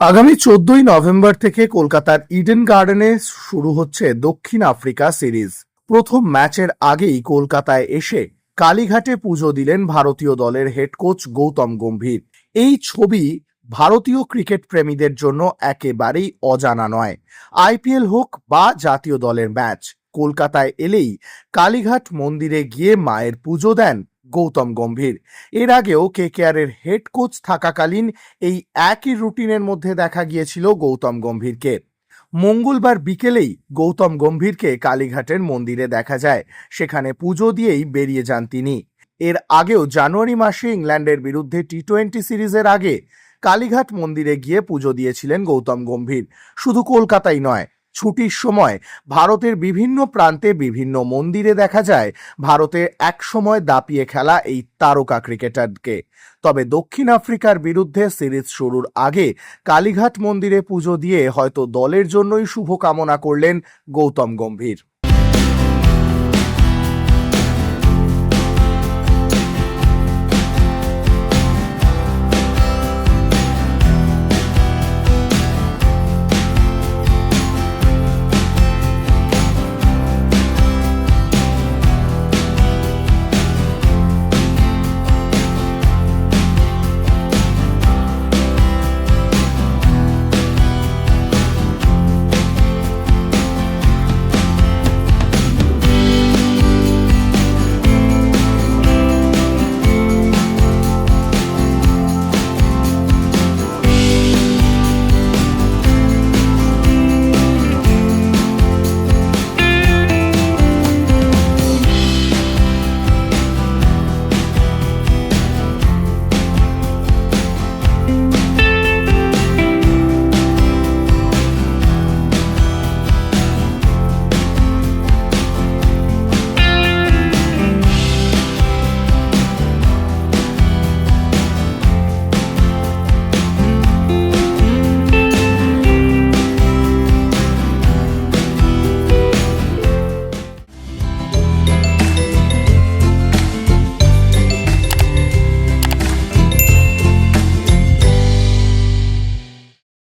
আগামী চোদ্দই নভেম্বর থেকে কলকাতার ইডেন গার্ডেনে শুরু হচ্ছে দক্ষিণ আফ্রিকা সিরিজ। প্রথম ম্যাচের আগেই কলকাতায় এসে কালীঘাটে পুজো দিলেন ভারতীয় দলের হেড কোচ গৌতম গম্ভীর। এই ছবি ভারতীয় ক্রিকেট প্রেমীদের জন্য একেবারেই অজানা নয়। আইপিএল হোক বা জাতীয় দলের ম্যাচ, কলকাতায় এলেই কালীঘাট মন্দিরে গিয়ে মায়ের পুজো দেন গৌতম গম্ভীর। এর আগেও কেকেআরের হেড কোচ থাকাকালীন এই একই রুটিনের মধ্যে দেখা গিয়েছিল গৌতম গম্ভীরকে। মঙ্গলবার বিকেলেই গৌতম গম্ভীরকে কালীঘাটের মন্দিরে দেখা যায়। সেখানে পুজো দিয়েই বেরিয়ে যান তিনি। এর আগেও জানুয়ারি মাসে ইংল্যান্ডের বিরুদ্ধে টি টোয়েন্টি সিরিজের আগে কালীঘাট মন্দিরে গিয়ে পুজো দিয়েছিলেন গৌতম গম্ভীর। শুধু কলকাতাই নয় ছুটির সময় ভারতের বিভিন্ন প্রান্তে বিভিন্ন মন্দিরে দেখা যায় ভারতে এক সময় দাপিয়ে খেলা এই তারকা ক্রিকেটারকে। তবে দক্ষিণ আফ্রিকার বিরুদ্ধে সিরিজ শুরুর আগে কালীঘাট মন্দিরে পুজো দিয়ে হয়তো দলের জন্যই শুভকামনা করলেন গৌতম গম্ভীর।